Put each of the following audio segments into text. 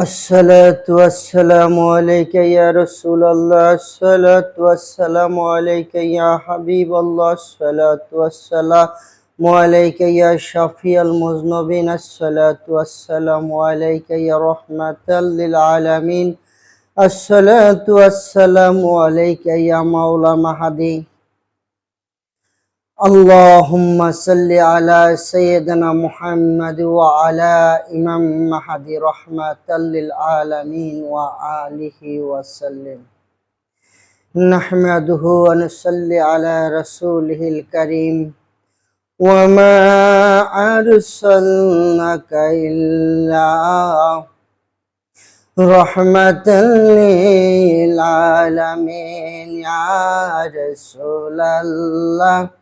الصلاة والسلام عليك يا رسول الله. الصلاة والسلام عليك يا حبيب الله. الصلاة والسلام عليك يا شفيع المذنبين. الصلاة والسلام عليك يا رحمة للعالمين. الصلاة والسلام عليك يا مولى مهدي اللهم صل على سيدنا محمد وعلى إمام مهدي رحمة للعالمين وآله وسلم. نحمده ونصلي على رسوله الكريم. وما أرسلناك إلا رحمة للعالمين يا رسول الله.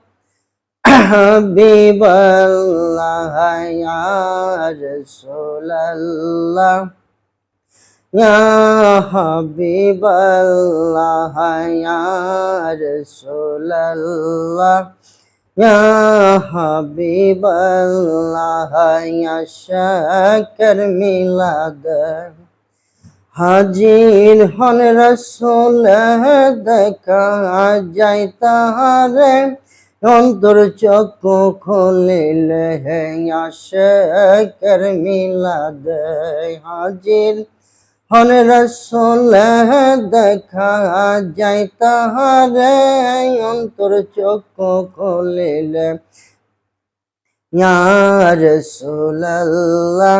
হাবিবাল্লাহ, ইয়া রাসূলাল্লাহ, ইয়া হাবিবাল্লাহ, ইয়া রাসূলাল্লাহ, ইয়া হাবিবাল্লাহ, ইয়া শাকর মিলাদ। হাজির হন রসুল দেখা যাই তাহারে। অন্তর চক্ষু খুলিলে আশেকের মিলাদ হাজির। হন রসুল দেখা যায় তাহারে, অন্তর চক্ষু খুলিলে। ইয়া রসুল্লাহ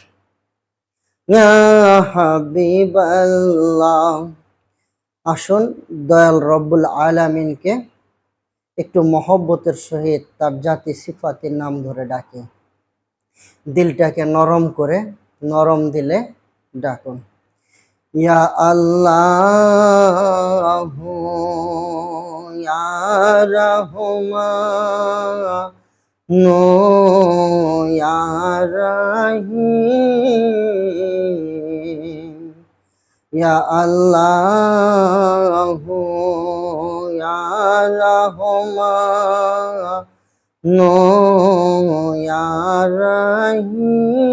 আসুন, দয়াল রব্বুল আলামিনকে একটু মহব্বতের সহিত তার জাতি সিফাতের নাম ধরে ডাকে। দিলটাকে নরম করে, নরম দিলে ডাকুন। ইয়া আল্লাহ, ইয়া রহমান ইয়া আল্লাহ ইয়া রহমান ইয়া রহিম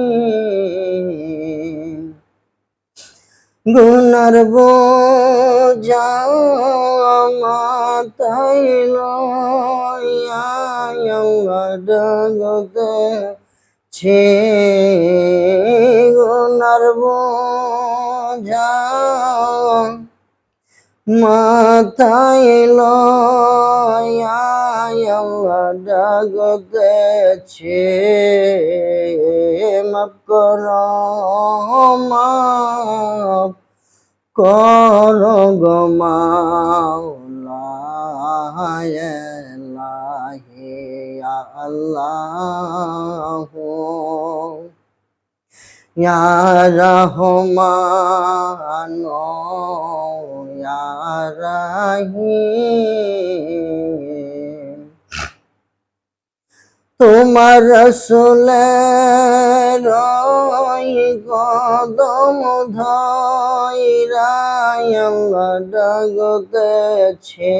গুনার বোঝা মাতাইল জগতে ছে গুনার বোঝা মাতাইল জগতেছে মাপ কর মাপ কর আল্লাহ। রহমান রাহি তোমার রসুলের কদম ধৈরায় ডাগতেছে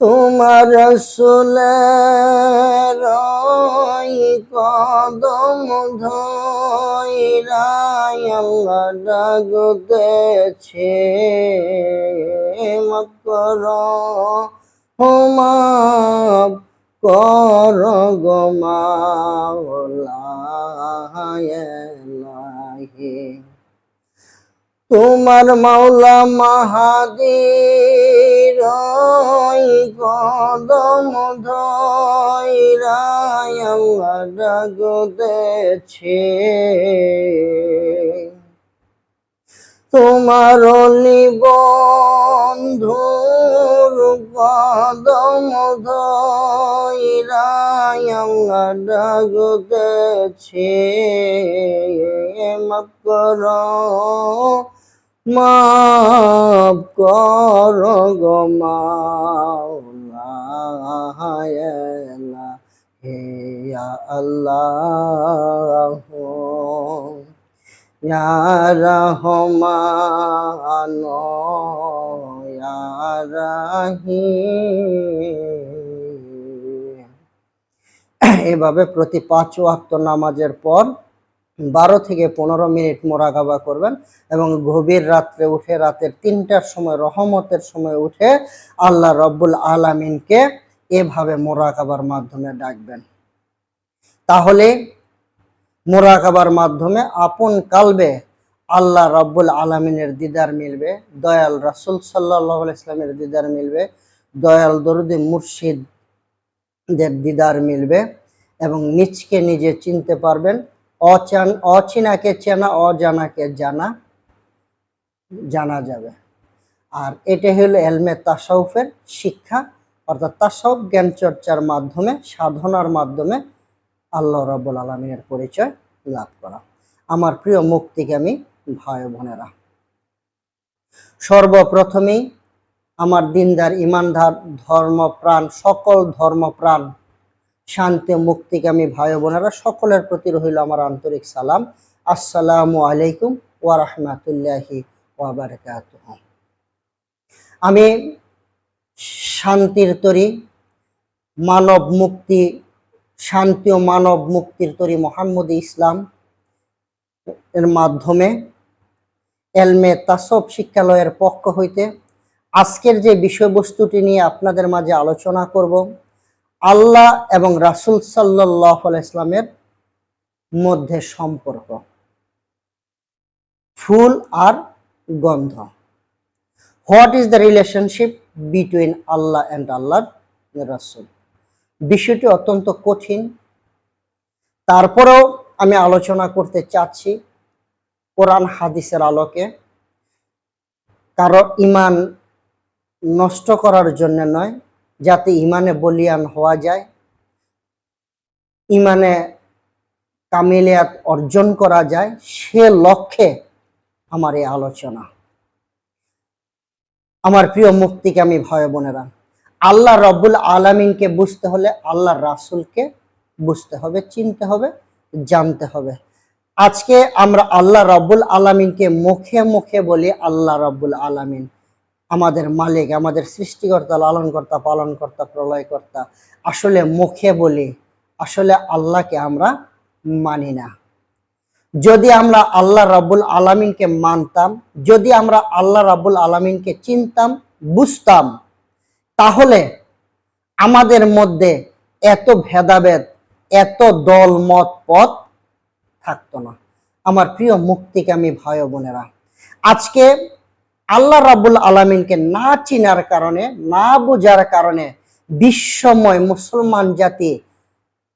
তোমার ওই কদম ধৈরায় ডাগতেছে মত করো মাপ কর গো তোমার মাওলা মাহাদির কদম ধইরাই আল্লাহ ডাকতেছে। তোমার বন্ধুর কদম আল্লাহ ডাকতেছে মাফ করো মাফ করো গো মাওলা হে আল্লাহ। ইয়া রহমান। রাহিম এভাবে প্রতি পাঁচ ওয়াক্ত নামাজের পর বারো থেকে পনেরো মিনিট মোরাকাবা করবেন এবং গভীর রাত্রে উঠে রাতের তিনটার সময়, রহমতের সময় উঠে আল্লাহ রব্বুল আলামিনকে এভাবে মোরাকাবার মাধ্যমে ডাকবেন। তাহলে মোরাকাবার মাধ্যমে আপন কালবে আল্লাহ রব্বুল আলমিনের দিদার মিলবে, দয়াল রাসুল সাল্লাহ ইসলামের দিদার মিলবে, দয়াল দরুদি মুর্শিদদের দিদার মিলবে এবং নিজকে নিজে চিনতে পারবেন, অচান, অচিনাকে চেনা, অজানাকে জানা জানা যাবে। আর এটা হলো এলমে তাসাউফের শিক্ষা, অর্থাৎ তাসাউফ জ্ঞান চর্চার মাধ্যমে, সাধনার মাধ্যমে আল্লাহ রাব্বুল আলমিনের পরিচয় লাভ করা। আমার প্রিয় মুক্তিগামী ভাই বোনেরা সর্বপ্রথমেই আমার দিনদার, ইমানদার, ধর্মপ্রাণ, সকল ধর্মপ্রাণ, শান্তি মুক্তিগামী ভাই বোনেরা সকলের প্রতি রহিল আমার আন্তরিক সালাম। আসসালামু আলাইকুম ওয়া রাহমাতুল্লাহি ওয়া বারাকাতুহু। আমি শান্তির তরি, মানব মুক্তি, শান্তি ও মানব মুক্তির তরি মোহাম্মদ ইসলাম এর মাধ্যমে এলমে তাসব শিক্ষালয়ের পক্ষ হইতে আজকের যে বিষয়বস্তুটি নিয়ে আপনাদের মাঝে আলোচনা করব, আল্লাহ এবং রাসুল সাল্লাহ ইসলামের মধ্যে সম্পর্ক। ফুল আর গন্ধ। What is the relationship between Allah and Allah Rasul? বিষয়টি অত্যন্ত কঠিন। তারপরেও আমি আলোচনা করতে চাচ্ছি কোরআন হাদিসের আলোকে কারও ইমান নষ্ট করার জন্য নয়, যাতে ইমানে বলিয়ান হওয়া যায়, ইমানে কামিলিয়াত অর্জন করা যায়, সে লক্ষ্যে আমার এই আলোচনা। আমার প্রিয় মুক্তিকে আমি ভয় বোনেরা, আল্লাহ রব্বুল আলমিনকে বুঝতে হলে আল্লাহ রাসুলকে বুঝতে হবে, চিনতে হবে, জানতে হবে। আজকে আমরা আল্লাহ রব্বুল আলমিনকে মুখে মুখে বলি আল্লাহ রব্বুল আলমিন। আমাদের মালিক, আমাদের সৃষ্টিকর্তা, লালনকর্তা, পালনকর্তা, প্রলয়কর্তা। আসলে মুখে বলি, আসলে আল্লাহকে আমরা মানি না। যদি আমরা আল্লাহ রাব্বুল আলমিনকে মানতাম, যদি আমরা আল্লাহ রাব্বুল আলমিনকে চিনতাম, বুঝতাম, তাহলে আমাদের মধ্যে এত ভেদাভেদ, এত দল মত পথ থাকতো না। আমার প্রিয় মুক্তিকামী ভাই বোনেরা, আজকে আল্লাহ রাবুল আলমিনকে না চিনার কারণে, না বোঝার কারণে বিশ্বময় মুসলমান জাতি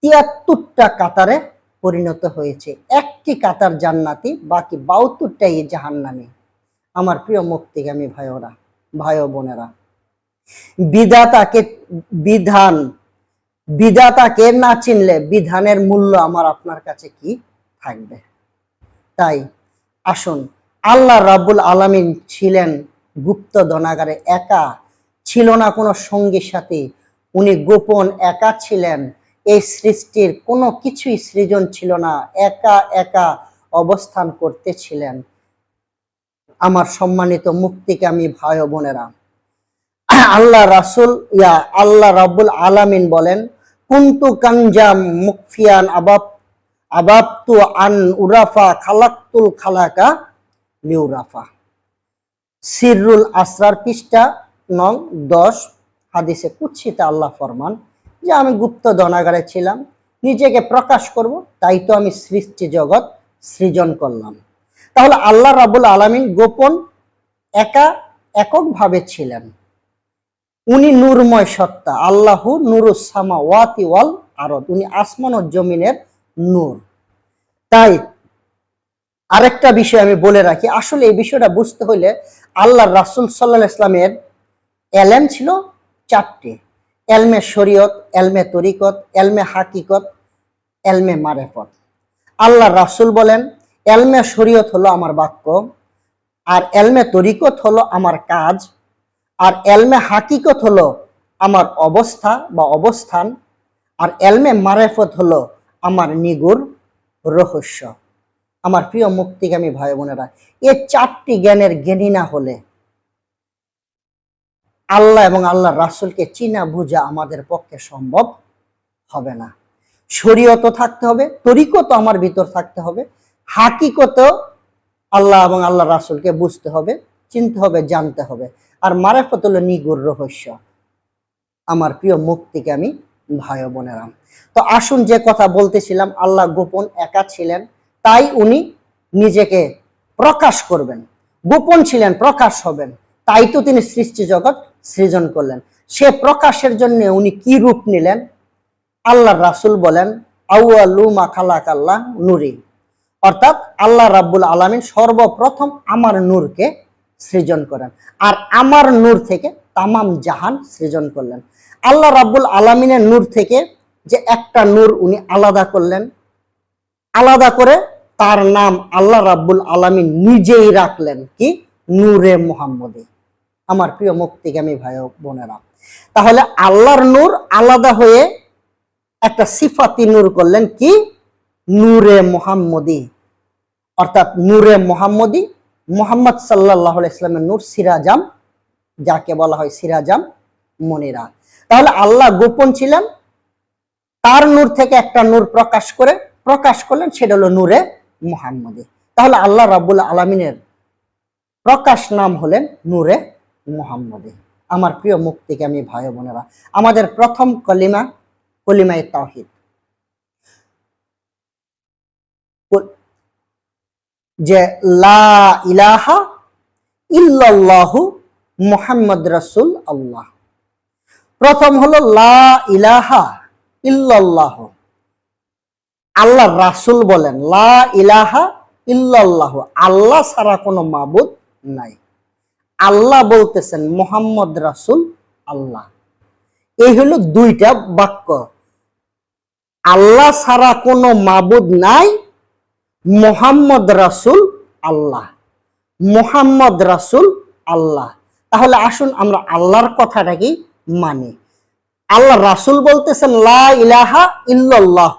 তিয়াত্তরটা কাতারে পরিণত হয়েছে। একটি কাতার জান্নাতি, বাকি বাউত্তরটাই জাহান্নামি। আমার প্রিয় মুক্তিগামী ভাইরা ভাই বোনেরা, বিধাতাকে বিধান, বিধাতাকে না চিনলে বিধানের মূল্য আমার আপনার কাছে কি? থাকবে। তাই আসুন, আল্লাহ রাব্বুল আলামিন ছিলেন গুপ্ত ধনাগারে একা, ছিল না কোনো সঙ্গী সাথী। উনি গোপন একা ছিলেন, এই সৃষ্টির কোনো কিছুই সৃজন ছিল না, একা একা অবস্থান করতেছিলেন। আমার সম্মানিত মুক্তিকে আমি ভাই বোনেরা, আল্লাহ রাসুল, ইয়া আল্লাহ রাব্বুল আলামিন বলেন, কুন্তু কানজাম মুকফিয়ান আবাব আবাবতু আন উরাফা, খালাক্তুল খালাকা লিউরাফা। সিররুল আসরার পৃষ্ঠা নং দশ, হাদিসে কুচ্ছিতে আল্লাহ ফরমান যে আমি গুপ্ত ধনাগারে ছিলাম, নিজেকে প্রকাশ করব, তাই তো আমি সৃষ্টি জগৎ সৃজন করলাম। তাহলে আল্লাহ রাবুল আলামিন গোপন, একা, এককভাবে ছিলেন। উনি নূরময় সত্তা, আল্লাহু নুরুসামা ওয়াতি ওয়াল আরদ, উনি আসমান ও জমিনের নূর। তাই আরেকটা বিষয় আমি বলে রাখি, আসলে এই বিষয়টা বুঝতে হলে আল্লাহ রাসুল সাল্লাহ ইসলামের এলেম ছিল চারটি। এলমে শরীয়ত, এলমে তরিকত, এলমে হাকিকত, এলমে মারেফত। আল্লাহ রাসুল বলেন, এলমে শরীয়ত হলো আমার বাক্য, আর এলমে তরিকত হলো আমার কাজ, আর এলমে হাকিকত হলো আমার অবস্থা বা অবস্থান, আর এলমে মারেফত হলো আমার নিগুর রহস্য। আমার প্রিয় মুক্তিগামী ভাই বোনেরা, এ চারটি জ্ঞানের জ্ঞানী না হলে আল্লাহ এবং আল্লাহ রাসুলকে চিনা বুঝা আমাদের পক্ষে সম্ভব হবে না। শরীয়ত থাকতে হবে, তরিকত আমার ভিতর থাকতে হবে, হাকিকত আল্লাহ এবং আল্লাহ রাসুলকে বুঝতে হবে, চিনতে হবে, জানতে হবে। আর মারেফত হলো নিগুর রহস্য। আমার প্রিয় মুক্তিকে আমি ভাই ও বোনেরাম তো আসুন যে কথা বলতেছিলাম, আল্লাহ গোপন একা ছিলেন, তাই উনি নিজেকে প্রকাশ করবেন। গোপন ছিলেন, প্রকাশ হবেন। তাই তো তিনি সৃষ্টি জগৎ সৃজন করলেন। সে প্রকাশের জন্য উনি কি রূপ নিলেন? আল্লাহ রাসুল বলেন আউআলুমা খালাক আল্লাহ নুরি। অর্থাৎ আল্লাহ রাব্বুল আলামিন সর্বপ্রথম আমার নূরকে সৃজন করেন। আর আমার নূর থেকে তামাম জাহান সৃজন করলেন। আল্লাহ রাব্বুল আলামিনের নূর থেকে যে একটা নূর উনি আলাদা করলেন। আলাদা করে তার নাম আল্লাহ রাব্বুল আলামিন নিজেই রাখলেন কি? নূরে মোহাম্মদে। আমার প্রিয় মুক্তিগামী ভাই বোনেরা, তাহলে আল্লাহর নূর আলাদা হয়ে একটা সিফাতি নূর করলেন কি? নূরে মোহাম্মদী। অর্থাৎ নূরে মোহাম্মদী মোহাম্মদ সাল্লাহ ইসলামের নূর সিরাজাম, যাকে বলা হয় সিরাজাম মনিরা। তাহলে আল্লাহ গোপন ছিলেন। তার নূর থেকে একটা নূর প্রকাশ করে, প্রকাশ করলেন, সেটা হলো নূরে মোহাম্মদী। তাহলে আল্লাহ রাবুল আলমিনের প্রকাশ নাম হলেন নূরে মোহাম্মদী। আমার প্রিয় মুক্তিকে আমি ভাই বোনেরা, আমাদের প্রথম কলিমা, কলিমায় তাহিদ যে লা ইলাহা ইল্লাল্লাহু মুহাম্মদ রাসূল আল্লাহ প্রথম হলো লা ইলাহা ইল্লাল্লাহ। আল্লাহ রাসূল বলেন, লা ইলাহা ইল্লাল্লাহ। আল্লাহ ছাড়া কোনো মাবুদ নাই। আল্লাহ বলতেছেন, মোহাম্মদ রাসুল আল্লাহ। এই হলো দুইটা বাক্য। আল্লাহ ছাড়া কোনো মাবুদ নাই, মোহাম্মদ রাসুল আল্লাহ। মোহাম্মদ রাসুল আল্লাহ। তাহলে আসুন আমরা আল্লাহর কথাটাকে মানি। আল্লাহ রাসুল বলতেছেন, লা ইলাহা ইল্লাল্লাহ।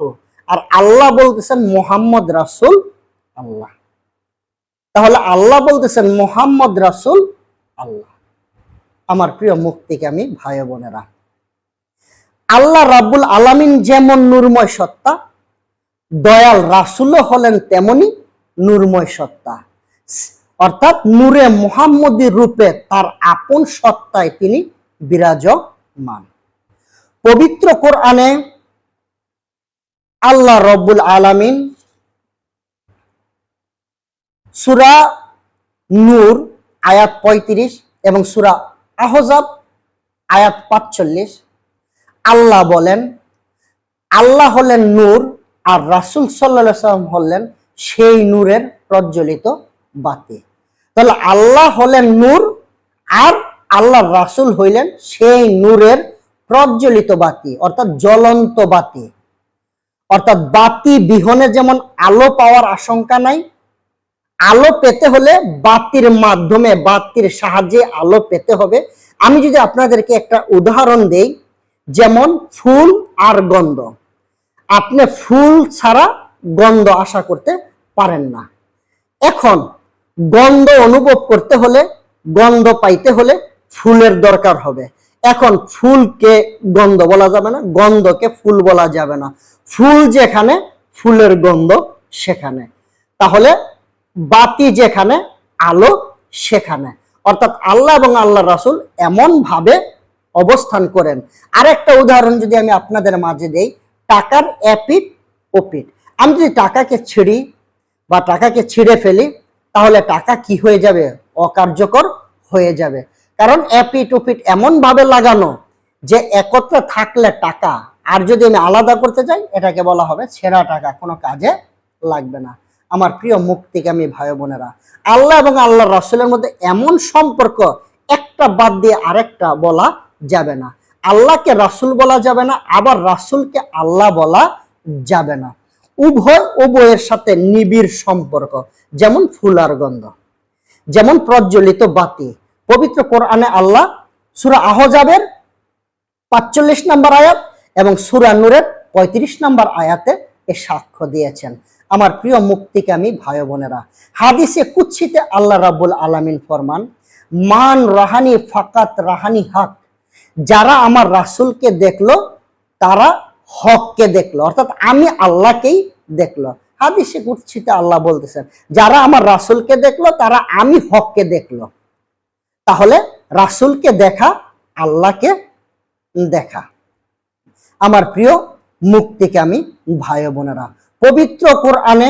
আর আল্লাহ বলতেছেন, মোহাম্মদ রাসুল আল্লাহ। তাহলে আল্লাহ বলতেছেন, মোহাম্মদ রাসুল আল্লাহ। আমার প্রিয় মুক্তিকে আমি ভাই বোনেরা, আল্লাহ রাব্বুল আলামিন যেমন নূরময় সত্তা, দয়াল রাসুলও হলেন তেমনি নূরময় সত্তা। অর্থাৎ নূরে মোহাম্মদী রূপে তার আপন সত্তায় তিনি বিরাজমান। পবিত্র কোরআনে আল্লাহ রব্বুল আলামিন সুরা নূর আয়াত পঁয়ত্রিশ এবং সুরা আহজাব আয়াত পাঁচচল্লিশ, আল্লাহ বলেন, আল্লাহ হলেন নূর আর রাসুল সাল্লা সাল্লাম হলেন সেই নূরের প্রজ্বলিত বাতি। তাহলে আল্লাহ হলেন নূর আর আল্লাহ রাসুল হইলেন সেই নূরের প্রজ্বলিত বাতি, অর্থাৎ জ্বলন্ত বাতি। অর্থাৎ বাতি বিহনে যেমন আলো পাওয়ার আশঙ্কা নাই, আলো পেতে হলে বাতির মাধ্যমে, বাতির সাহায্যে আলো পেতে হবে। আমি যদি আপনাদেরকে একটা উদাহরণ দেই, যেমন ফুল আর গন্ধ। আপনি ফুল ছাড়া গন্ধ আশা করতে পারেন না। এখন গন্ধ অনুভব করতে হলে, গন্ধ পাইতে হলে ফুলের দরকার হবে। এখন ফুলকে গন্ধ বলা যাবে না, গন্ধকে ফুল বলা যাবে না। ফুল যেখানে, ফুলের গন্ধ সেখানে। তাহলে বাতি যেখানে, আলো সেখানে। অর্থাৎ আল্লাহ এবং আল্লাহ রাসুল এমন ভাবে অবস্থান করেন। আরেকটা উদাহরণ যদি আমি আপনাদের মাঝে দেই, টাকার এপিট ওপিট আমি যদি টাকাকে ছিঁড়ি বা টাকাকে ছিঁড়ে ফেলি, তাহলে টাকা কি হয়ে যাবে? অকার্যকর হয়ে যাবে। কারণ এপিট ওপিট এমন ভাবে লাগানো যে একত্রে থাকলে টাকা, আর যদি আমি আলাদা করতে চাই, এটাকে বলা হবে ছেঁড়া টাকা, কোনো কাজে লাগবে না। আমার প্রিয় মুক্তিকামী ভাই বোনেরা, আল্লাহ এবং আল্লাহ রাসুলের মধ্যে এমন সম্পর্ক একটা বাদ দিয়ে আরেকটা বলা যাবে না। আল্লাহকে রাসুল বলা যাবে না, আবার রাসুলকে আল্লাহ বলা যাবে না। উভয় উভয়ের সাথে নিবিড় সম্পর্ক, যেমন ফুলার গন্ধ, যেমন প্রজ্বলিত বাতি পবিত্র কোরআনে আল্লাহ সুরা আহজাবের পাঁচচল্লিশ নম্বর আয়াত এবং সুরা নূরের পঁয়ত্রিশ নম্বর আয়াতে এ সাক্ষ্য দিয়েছেন। আমার প্রিয় মুক্তিকামী ভাই বোনেরা, হাদিসে কুচ্ছিতে আল্লাহ রাব্বুল আলামিন ফরমান, মান রাহানি ফাকাত রাহানি হক যারা আমার রাসূলকে দেখল, তারা হককে দেখল, অর্থাৎ আমি আল্লাহকেই দেখল। হাদিসে কুচ্ছিতে আল্লাহ বলতেছেন, যারা আমার রাসূলকে দেখল, তারা আমি হককে দেখল। তাহলে রাসূলকে দেখা, আল্লাহকে দেখা। আমার প্রিয় মুক্তিকামী ভাই বোনেরা, পবিত্র কোরআনে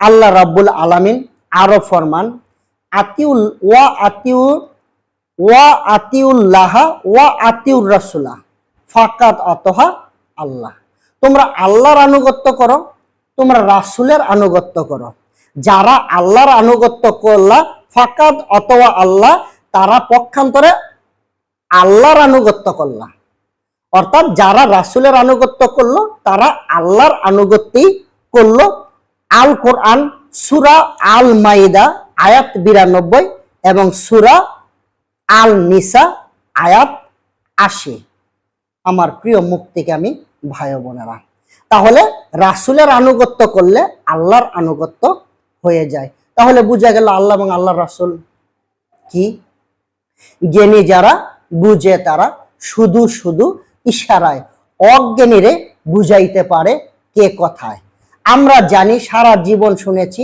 আল্লাহ রাব্বুল আলামিন আরও ফরমান, আতিউল, ওয়া আতিউ ওয়া আতিউল্লাহ, ওয়া আতিউর রাসুলা ফাকাত অতহা আল্লাহ। তোমরা আল্লাহর আনুগত্য করো, তোমরা রাসুলের আনুগত্য করো। যারা আল্লাহর আনুগত্য করলা, ফাকাত অতওয়া আল্লাহ তারা পক্ষান্তরে আল্লাহর আনুগত্য করলা। অর্থাৎ যারা রাসুলের আনুগত্য করল, তারা আল্লাহর আনুগত্যই করল। আল কোরআন, সুরা আল মাইদা আয়াত বিরানব্বই এবং সুরা আল নিসা আয়াত আশি। আমার প্রিয় মুক্তিকে আমি ভাই বোনেরা। তাহলে রাসুলের আনুগত্য করলে আল্লাহর আনুগত্য হয়ে যায়। তাহলে বুঝা গেল আল্লাহ এবং আল্লাহ রাসুল কি? জ্ঞানী যারা বুঝে তারা শুধু শুধু ইশারায় অজ্ঞানীরে বুঝাইতে পারে কে কথায়। আমরা জানি, সারা জীবন শুনেছি,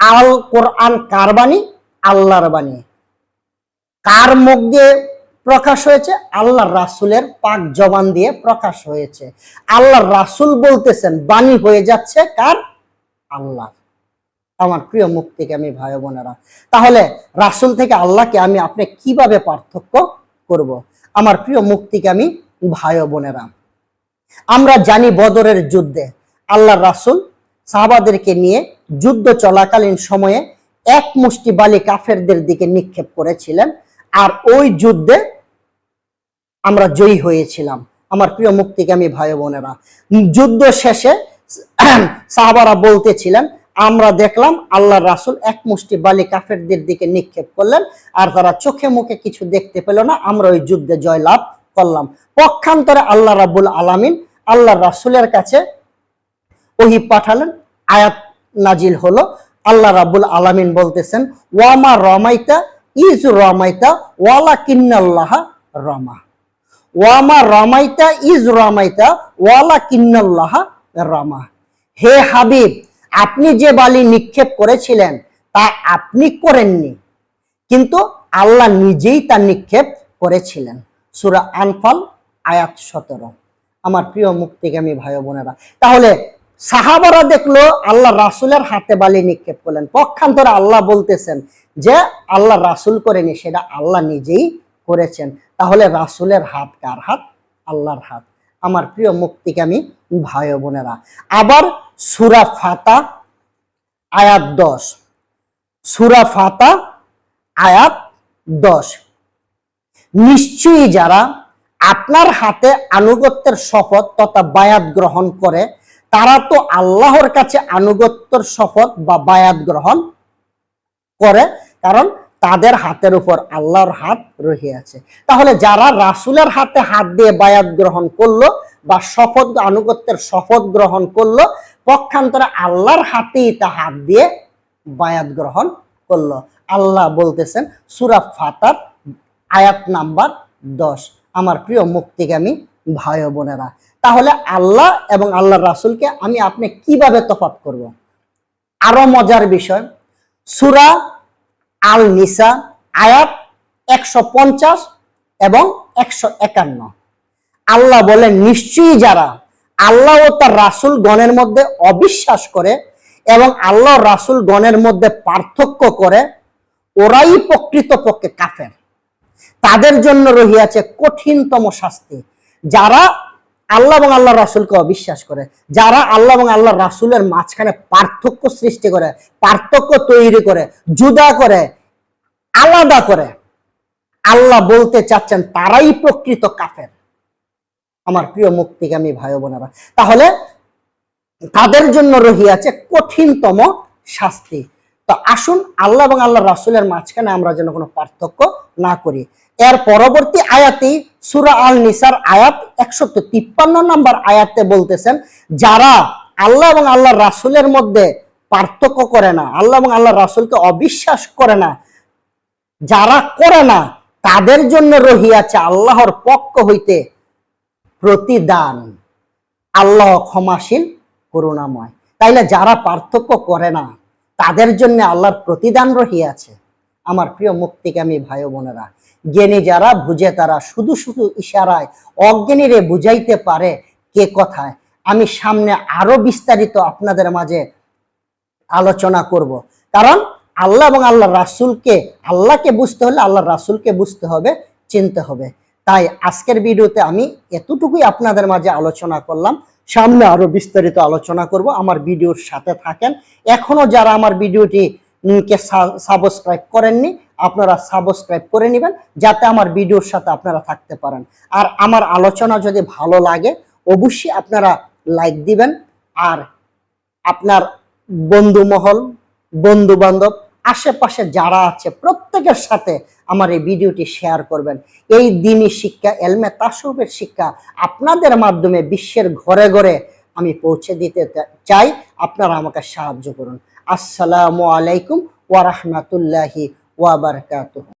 আল কোরআন কার বাণী? আল্লাহর বাণী। কার মুখ দিয়ে প্রকাশ হয়েছে? আল্লাহ রাসুলের পাক জবান দিয়ে প্রকাশ হয়েছে। আল্লাহ রাসুল বলতেছেন, বাণী হয়ে যাচ্ছে কার? আল্লাহ আমার প্রিয় মুক্তিকে আমি ভাই বোনেরা। তাহলে রাসুল থেকে আল্লাহকে আমি আপনি কীভাবে পার্থক্য করব। আমার প্রিয় মুক্তিকে আমি ভাই বোনেরা। আমরা জানি বদরের যুদ্ধে আল্লাহ রাসুল সাহাবাদেরকে নিয়ে যুদ্ধ চলাকালীন সময়ে এক মুষ্টি বালি কাফেরদের দিকে নিক্ষেপ করেছিলেন আর ওই যুদ্ধে আমরা জয়ী হয়েছিলাম। আমার প্রিয় মুক্তিকামী ভাই বোনেরা। যুদ্ধ শেষে সাহাবারা বলতেছিলেন আমরা দেখলাম আল্লাহ রাসুল এক মুষ্টি বালি কাফেরদের দিকে নিক্ষেপ করলেন, আর তারা চোখে মুখে কিছু দেখতে পেল না, আমরা ওই যুদ্ধে জয়লাভ করলাম। পক্ষান্তরে আল্লাহ রাবুল আলামিন আল্লাহ রাসুলের কাছে ওহি পাঠালেন, আয়াত নাজিল হলো। আল্লাহ রাবুল আলামিন বলতেছেন, ওয়ামা রমাইতা, ইজ রমাইতা ওয়ালা কিন্নাল্লাহ রমা। ওয়ামা রমাইতা, ইজ রমাইতা ওয়ালা কিন্নাল্লাহ রমা। হে হাবিব আপনি যে বালি নিক্ষেপ করেছিলেন, তা আপনি করেননি। কিন্তু আল্লাহ নিজেই তা নিক্ষেপ করেছিলেন। সুরা আনফাল, আয়াত সতেরো। আমার প্রিয় মুক্তিগামী ভাই বোনেরা, তাহলে সাহাবারা দেখল আল্লাহ রাসুলের হাতে বালি নিক্ষেপ করলেন। পক্ষান্তরে আল্লাহ বলতেছেন যে, আল্লাহ রাসুল করেনি, সেটা আল্লাহ নিজেই করেছেন। তাহলে রাসুলের হাত কার হাত? আল্লাহর হাত। আমার প্রিয় মুক্তিকামী ভাই বোনেরা। আবার সুরা ফাতা, আয়াত দশ। সুরা ফাতা, আয়াত দশ। নিশ্চয়ই যারা আপনার হাতে আনুগত্যের শপথ তথা বায়াত গ্রহণ করে, তারা তো আল্লাহর কাছে আনুগত্যের শপথ বা বায়াত গ্রহণ করে, কারণ তাদের হাতের উপর আল্লাহর হাত রহিয়াছে। তাহলে যারা রাসুলের হাতে হাত দিয়ে বায়াত গ্রহণ করল বা শপথ, আনুগত্যের শপথ গ্রহণ করল, পক্ষান্তরে আল্লাহর হাতেই তা হাত দিয়ে বায়াত গ্রহণ করল। আল্লাহ বলতেছেন, সুরা ফাতার, আয়াত নাম্বার দশ। আমার প্রিয় মুক্তিগামী ভাই বোনেরা, তাহলে আল্লাহ এবং আল্লাহ রাসুলকে আমি আপনি কীভাবে তফাত করব? আরও মজার বিষয়, সুরা আল নিসা আয়াত একশো পঞ্চাশ এবং একশো একান্ন। আল্লাহ বলেন, নিশ্চয়ই যারা আল্লাহ ও তার রাসুল গণের মধ্যে অবিশ্বাস করে এবং আল্লাহ রাসুল গণের মধ্যে পার্থক্য করে, ওরাই প্রকৃতপক্ষে কাফের। তাদের জন্য রহিয়াছে কঠিনতম শাস্তি। যারা আল্লাহ এবং আল্লাহ রাসুলকে অবিশ্বাস করে। যারা আল্লাহ এবং আল্লাহ রাসুলের মাঝখানে পার্থক্য সৃষ্টি করে, পার্থক্য তৈরি করে, জুদা করে, আলাদা করে, আল্লাহ বলতে চাচ্ছেন তারাই প্রকৃত কাফের। আমার প্রিয় মুক্তিগামী ভাই বোনেরা, তাহলে তাদের জন্য রহিয়াছে কঠিনতম শাস্তি। তো আসুন আল্লাহ এবং আল্লাহ রাসুলের মাঝখানে আমরা যেন কোনো পার্থক্য না করি। এর পরবর্তী আয়াতেই সুরা আল নিসার আয়াত একশো তিপ্পান্ন নম্বর আয়াতে বলতেছেন, যারা আল্লাহ এবং আল্লাহ রাসুলের মধ্যে পার্থক্য করে না, আল্লাহ এবং আল্লাহ রাসুলকে অবিশ্বাস করে না, যারা করে না, তাদের জন্য রহিয়াছে আল্লাহর পক্ষ হইতে প্রতিদান। আল্লাহ ক্ষমাশীল, করুণাময়। তাইলে যারা পার্থক্য করে না তাদের জন্য আল্লাহর প্রতিদান রহিয়াছে। আমার প্রিয় মুক্তিকামী ভাই বোনেরা, জ্ঞানী যারা বুঝে তারা শুধু শুধু ইশারায় অজ্ঞানীরে বুঝাইতে পারে কে কথায়। আমি সামনে আরও বিস্তারিত আপনাদের মাঝে আলোচনা করব। কারণ আল্লাহ এবং আল্লাহ রাসুলকে, আল্লাহকে বুঝতে হলে আল্লাহ রাসুলকে বুঝতে হবে, চিনতে হবে। তাই আজকের ভিডিওতে আমি এতটুকুই আপনাদের মাঝে আলোচনা করলাম। সামনে আরও বিস্তারিত আলোচনা করব। আমার ভিডিওর সাথে থাকেন। এখনও যারা আমার ভিডিওটি কে সাবস্ক্রাইব করেননি, আপনারা সাবস্ক্রাইব করে নেবেন, যাতে আমার ভিডিওর সাথে আপনারা থাকতে পারেন। আর আমার আলোচনা যদি ভালো লাগে, অবশ্যই আপনারা লাইক দিবেন। আর আপনার বন্ধু মহল বন্ধু বান্ধব আশেপাশে যারা আছে, প্রত্যেকের সাথে আমার এই ভিডিওটি শেয়ার করবেন। এই দিনই শিক্ষা, এলমে তাসবের শিক্ষা আপনাদের মাধ্যমে বিশ্বের ঘরে ঘরে আমি পৌঁছে দিতে চাই। আপনারা আমাকে সাহায্য করুন। আসসালামু আলাইকুম ওয়া রাহমাতুল্লাহি ওয়া বারাকাতুহু।